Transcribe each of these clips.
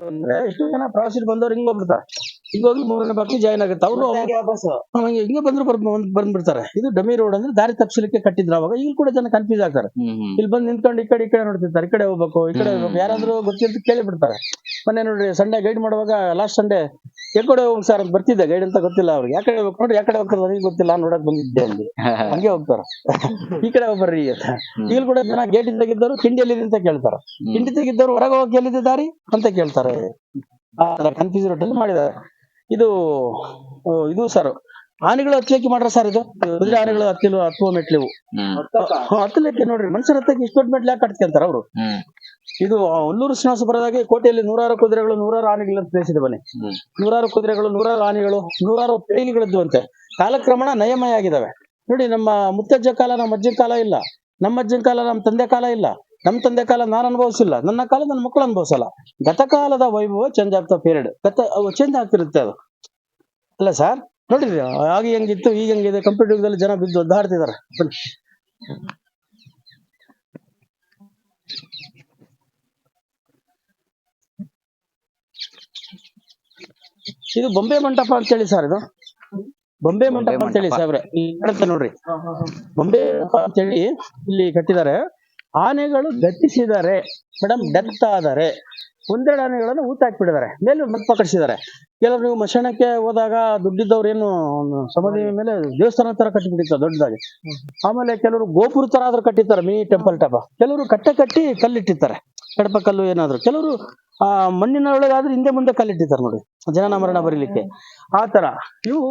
ಅಂದ್ರೆ ಎಷ್ಟೋ ಜನ ಪ್ರವಾಸಿಗರು ಬಂದವ್ರು ಹಿಂಗ್ ಹೋಗ್ಬಿಡ್ತಾರೆ. ಹಿಂಗ್ ಹೋಗಿ ಮೂರನೇ ಬಾಕಿ ಜಾಯ್ನ್ ಆಗುತ್ತೆ. ಅವರು ಹಿಂಗ ಹಿಂಗೆ ಬಂದ್ರು ಬಂದ್ ಬಂದ್ಬಿಡ್ತಾರೆ. ಇದು ಡಮಿ ರೋಡ್ ಅಂದ್ರೆ ದಾರಿ ತಪ್ಪಿಸಲಿಕ್ಕೆ ಕಟ್ಟಿದ್ರು ಅವಾಗ. ಇಲ್ಲಿ ಕೂಡ ಜನ ಕನ್ಫ್ಯೂಸ್ ಆಗ್ತಾರೆ. ಇಲ್ಲಿ ಬಂದು ನಿಂತ್ಕೊಂಡು ಈ ಕಡೆ ಈ ಕಡೆ ನೋಡ್ತಿರ್ತಾರೆ. ಈ ಕಡೆ ಹೋಗ್ಬೇಕು ಈ ಕಡೆ ಹೋಗ್ಬೇಕು. ಯಾರಾದ್ರೂ ಗೊತ್ತಿರ್ತ ಕೇಳಿ ಬಿಡ್ತಾರೆ ಮೊನ್ನೆ ನೋಡ್ರಿ ಸಂಡೆ ಗೈಡ್ ಮಾಡುವಾಗ ಲಾಸ್ಟ್ ಸಂಡೇ ಕಡೆ ಹೋಗಿ ಸರ್ ಅಂತ ಬರ್ತಿದ್ದೆ ಗೈಡ್ ಅಂತ ಗೊತ್ತಿಲ್ಲ ಅವ್ರಿಗೆ. ಯಾಕಡೆ ಹೋಗ್ಬೇಕು ನೋಡಿ ಯಾಕಡೆ ಹೋಗ್ತಾರೆ ನನಗೆ ಗೊತ್ತಿಲ್ಲ ನೋಡಕ್ ಬಂದಿದ್ದೆ ಅಲ್ಲಿ ಹಂಗೆ ಹೋಗ್ತಾರ. ಈ ಕಡೆ ಹೋಗ್ಬರ್ರಿ ಅಂತ. ಈಗ ಕೂಡ ಜನ ಗೇಟ್ ತೆಗಿದ್ದವರು ತಿಂಡಿ ಎಲ್ಲಿದೆ ಅಂತ ಕೇಳ್ತಾರ. ತಿಂಡಿ ತೆಗಿದ್ದವರು ಹೊರಗೆ ಹೋಗಿ ಎಲ್ಲಿದೆ ದಾರಿ ಅಂತ ಕೇಳ್ತಾರೆ. ಆತರ ತರ ಕನ್ಫ್ಯೂಸ್ ರೋಟಲ್ಲಿ ಮಾಡಿದ್ದಾರೆ. ಇದು ಇದು ಸರ್ ಆನೆಗಳು ಹತ್ತಲಿಕ್ಕೆ ಮಾಡ್ರ ಸರ್ ಇದು? ಕುದುರೆ ಆನೆಗಳು ಹತ್ತಿಲು ಹತ್ತುವ ಮೆಟ್ಲಿವು ಹತ್ತಲಿಕ್ಕೆ ನೋಡ್ರಿ ಮನುಷ್ಯರ ಹತ್ತಕ್ಕೆ ಇಷ್ಟು ದೊಡ್ಡ ಮೆಟ್ಲು ಯಾಕೆ ಕಟ್ಕೊಂತಾರ ಅವರು? ಇದು ಹುಲ್ಲೂರು ಶ್ರೀನಿವಾಸ ಬರೋದಾಗಿ ಕೋಟೆಯಲ್ಲಿ ನೂರಾರು ಕುದುರೆಗಳು ನೂರಾರು ಆನೆಗಳ ಪ್ಲೇಸ್ ಇದೆ ಬನ್ನಿ. ನೂರಾರು ಕುದುರೆಗಳು ನೂರಾರು ಆನೆಗಳು ನೂರಾರು ಪೇಲಿಗಳಿದ್ದು ಅಂತೆ. ಕಾಲಕ್ರಮಣ ನಯಮಯ ಆಗಿದಾವೆ ನೋಡಿ ನಮ್ಮ ಮುತ್ತಜ್ಜ ಕಾಲ ನಮ್ಮ ಅಜ್ಜನ ಕಾಲ ಇಲ್ಲ. ನಮ್ಮ ಅಜ್ಜನ ಕಾಲ ನಮ್ಮ ತಂದೆ ಕಾಲ ಇಲ್ಲ. ನಮ್ಮ ತಂದೆ ಕಾಲ ನಾನು ಅನುಭವಿಸಿಲ್ಲ. ನನ್ನ ಕಾಲ ನನ್ನ ಮಕ್ಕಳು ಅನುಭವಿಸಲ್ಲ. ಗತಕಾಲದ ವೈಭವ ಚೇಂಜ್ ಆಗ್ತಾ ಪೀರಿಯಡ್ ಗತ ಚೇಂಜ್ ಆಗ್ತಿರುತ್ತೆ ಅದು. ಅಲ್ಲ ಸರ್ ನೋಡಿದ್ರಿ ಆಗ ಹೆಂಗಿತ್ತು ಈಗ ಹೆಂಗಿದೆ ಕಂಪ್ಯೂಟರ್ ಯುಗದಲ್ಲಿ ಜನ ಬಿದ್ದು ಒದ್ದಾಡ್ತಿದ್ದಾರೆ. ಇದು ಬೊಂಬೆ ಮಂಟಪ ಅಂತ ಹೇಳಿ ಸರ್ ಇದು. ಬೊಂಬೆ ಮಂಟಪ ಅಂತ ಹೇಳಿ ಸರ್ ನೋಡ್ರಿ. ಬೊಂಬೆ ಅಂತ ಹೇಳಿ ಇಲ್ಲಿ ಕಟ್ಟಿದ್ದಾರೆ. ಆನೆಗಳು ಗಟ್ಟಿಸಿದ್ದಾರೆ. ಮೇಡಮ್ ಡೆತ್ ಆದರೆ ಒಂದೆರಡು ಆನೆಗಳನ್ನು ಊತ ಹಾಕ್ಬಿಟ್ಟಿದ್ದಾರೆ ಮೇಲೆ ಮಂಟಪ ಕಟ್ಟಿಸಿದ್ದಾರೆ. ಕೆಲವರು ನೀವು ಮಶಾಣಕ್ಕೆ ಹೋದಾಗ ದುಡ್ಡಿದ್ದವ್ರು ಏನು ಸಮಾಧಿ ಮೇಲೆ ದೇವಸ್ಥಾನ ತರ ಕಟ್ಟಿಬಿಟ್ಟಿರ್ತಾರೆ ದೊಡ್ಡದಾಗಿ. ಆಮೇಲೆ ಕೆಲವರು ಗೋಪುರ ತರ ಆದ್ರೂ ಕಟ್ಟಿರ್ತಾರೆ ಮಿನಿ ಟೆಂಪಲ್ ಟಪ. ಕೆಲವರು ಕಟ್ಟೆ ಕಟ್ಟಿ ಕಲ್ಲಿಟ್ಟಿರ್ತಾರೆ. ಕಡಪ ಕಲ್ಲು ಏನಾದ್ರು. ಕೆಲವರು ಆ ಮಣ್ಣಿನ ಒಳಗಾದ್ರೆ ಹಿಂದೆ ಮುಂದೆ ಕಲ್ಲಿಟ್ಟಿದ್ದಾರೆ ನೋಡಿ. ಜನನ ಮರಣ ಬರೀಲಿಕ್ಕೆ. ಆ ತರ. ಇವು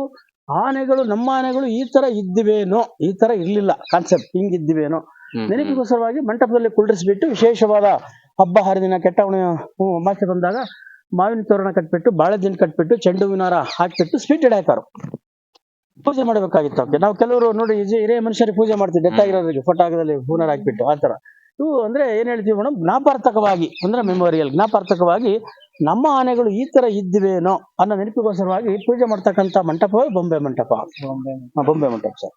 ಆನೆಗಳು ನಮ್ಮ ಆನೆಗಳು ಈ ತರ ಇದ್ದಿವೇನೋ ಈ ತರ ಇರ್ಲಿಲ್ಲ ಕಾನ್ಸೆಪ್ಟ್ ಹಿಂಗಿದ್ದಿವೇನೋ. ನೆನಪಿಗೋಸ್ಕರವಾಗಿ ಮಂಟಪದಲ್ಲಿ ಕುಳ್ಳಿರಿಸ್ಬಿಟ್ಟು ವಿಶೇಷವಾದ ಹಬ್ಬ ಹರಿದಿನ ಕೆಟ್ಟ ಅಮಾಸೆ ಬಂದಾಗ ಮಾವಿನ ತೋರಣ ಕಟ್ಬಿಟ್ಟು ಬಾಳೆದಿನ ಕಟ್ಬಿಟ್ಟು ಚೆಂಡು ಹೂವಿನಾರ ಹಾಕ್ಬಿಟ್ಟು ಸ್ವೀಟ್ ಇಡಾಯ್ತಾರು ಪೂಜೆ ಮಾಡಬೇಕಾಗಿತ್ತು ನಾವು ಕೆಲವರು ನೋಡಿ ಹಿರಿಯ ಮನುಷ್ಯರಿಗೆ ಪೂಜೆ ಮಾಡ್ತೀವಿ. ಡೆತ್ ಆಗಿರೋರಿಗೆ ಫೋಟೋ ಹಾಕಿದಲ್ಲಿ ಹೂನಾರ ಹಾಕ್ಬಿಟ್ಟು ಆ ತರ. ಇವು ಅಂದ್ರೆ ಏನ್ ಹೇಳ್ತೀವಿ ಮೇಡಮ್? ಜ್ಞಾಪಾರ್ಥಕವಾಗಿ ಅಂದ್ರೆ ಮೆಮೋರಿಯಲ್ ಜ್ಞಾಪಾರ್ಥಕವಾಗಿ ನಮ್ಮ ಆನೆಗಳು ಈ ತರ ಇದ್ದಿವೇನೋ ಅನ್ನೋ ನೆನಪಿಗೋಸ್ಕರವಾಗಿ ಪೂಜೆ ಮಾಡ್ತಕ್ಕಂಥ ಮಂಟಪವೇ ಬೊಂಬೆ ಮಂಟಪ. ಬೊಂಬೆ ಮಂಟಪ ಸರ್.